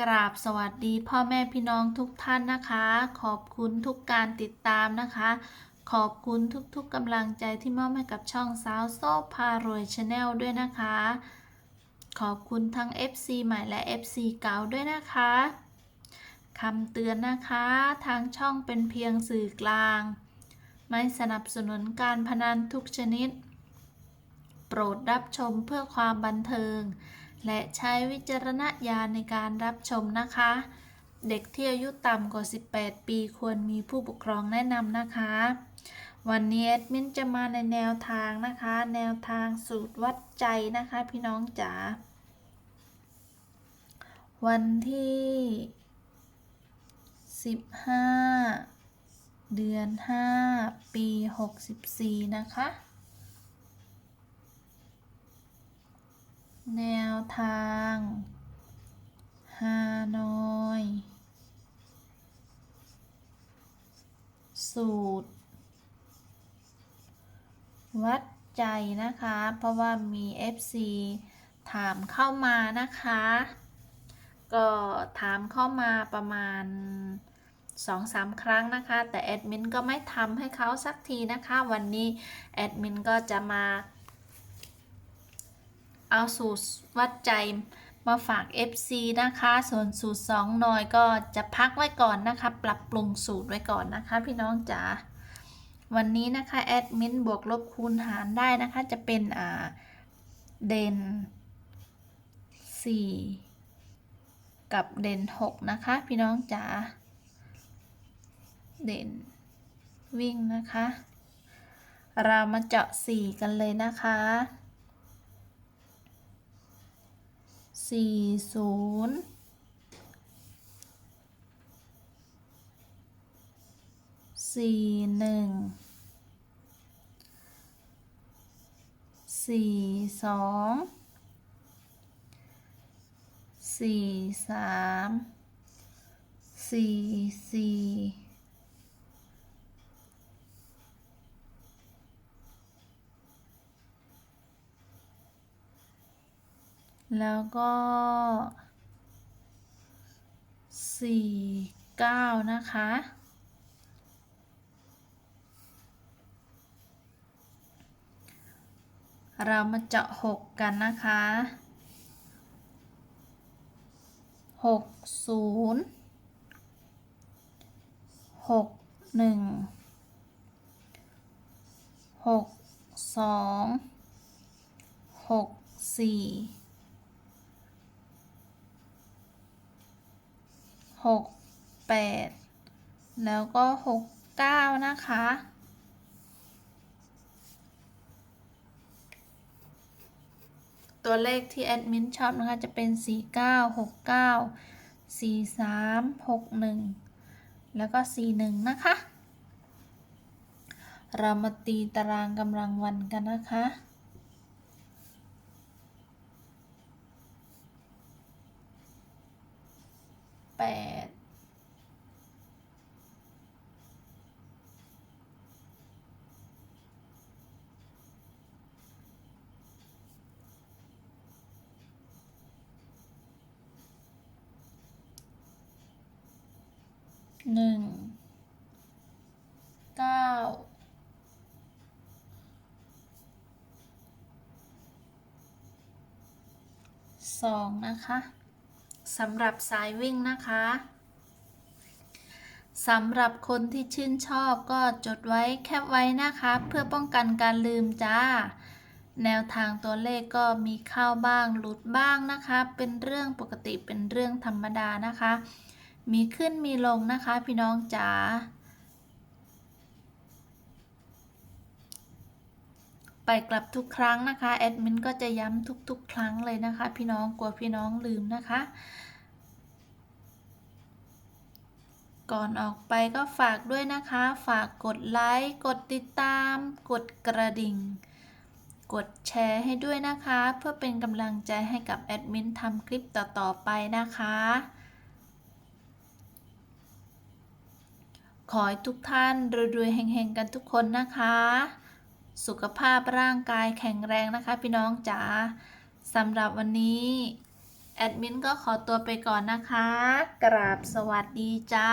กราบสวัสดีพ่อแม่พี่น้องทุกท่านนะคะ ขอบคุณทุกการติดตามนะคะ ขอบคุณทุกๆกำลังใจที่มอบให้กับช่องสาวโซ่พารวยชาแนลด้วยนะคะ ขอบคุณทั้ง FC ใหม่และ FC เก่าด้วยนะคะคำเตือนนะคะ ทางช่องเป็นเพียงสื่อกลาง ไม่สนับสนุนการพนันทุกชนิด โปรดรับชมเพื่อความบันเทิง และใช้วิจารณญาณในการรับชมนะคะ เด็กที่อายุต่ำกว่า 18 ปีควรมีผู้ปกครองแนะนำนะคะ วันนี้แอดมินจะมาในแนวทางนะคะ แนวทางสูตรวัดใจนะคะ พี่น้องจ๋าวันที่ 15 เดือน 5 ปี 64 นะคะ แนว ทางฮานอย สูตร วัดใจนะคะ เพราะว่ามี FC ถามเข้ามานะคะ ก็ถามเข้ามาประมาณ2-3ครั้งนะคะ แต่แอดมินก็ไม่ทำให้เขาสักทีนะคะ วันนี้แอดมินก็จะมา เอาสูตรวัดใจมาฝาก FC นะคะ ส่วนสูตร2หน่อยก็จะพักไว้ก่อนนะคะ ปรับปรุงสูตรไว้ก่อนนะคะ พี่น้องจ๋าวันนี้นะคะแอดมินบวกลบคูณหารได้นะคะ จะเป็นอ่าเด่น 4 กับเด่น 6 นะคะ พี่น้องจ๋าเด่นวิ่งนะคะ เรามาเจาะ 4 กันเลยนะคะ สี่ศูนย์สี่หนึ่งสี่สองสี่สามสี่สี่ แล้วก็สี่เก้านะคะ เรามาเจาะหกกันนะคะหกศูนย์หกหนึ่งหกสองหกสี่ หกแปดแล้วก็หกเก้านะคะ ตัวเลขที่แอดมินชอบนะคะ จะเป็น 4 9 6 9 4 3 6 1 แล้วก็ 4 1 นะคะ เรามาตีตารางกำลังวันกันนะคะ ปดหนึ่งเก้าสองนะคะ สำหรับสายวิ่งนะคะสำหรับคนที่ชื่นชอบก็จดไว้แคปไว้นะคะ เพื่อป้องกันการลืมจ้า แนวทางตัวเลขก็มีเข้าบ้างหลุดบ้างนะคะ เป็นเรื่องปกติเป็นเรื่องธรรมดานะคะ มีขึ้นมีลงนะคะพี่น้องจ๋า ไป กลับทุกครั้งนะคะแอดมินก็จะย้ำทุกๆ ครั้งเลยนะคะ พี่น้องกลัวพี่น้องลืมนะคะ ก่อนออกไปก็ฝากด้วยนะคะ ฝากกดไลค์กดติดตาม กดกระดิ่ง กดแชร์ให้ด้วยนะคะ เพื่อเป็นกำลังใจให้กับแอดมินทำคลิปต่อๆไปนะคะขอให้ทุกท่านรวยๆเฮงๆ กันทุกคนนะคะ สุขภาพร่างกายแข็งแรงนะคะพี่น้องจ๋าสำหรับวันนี้ แอดมินก็ขอตัวไปก่อนนะคะ กราบสวัสดีจ้า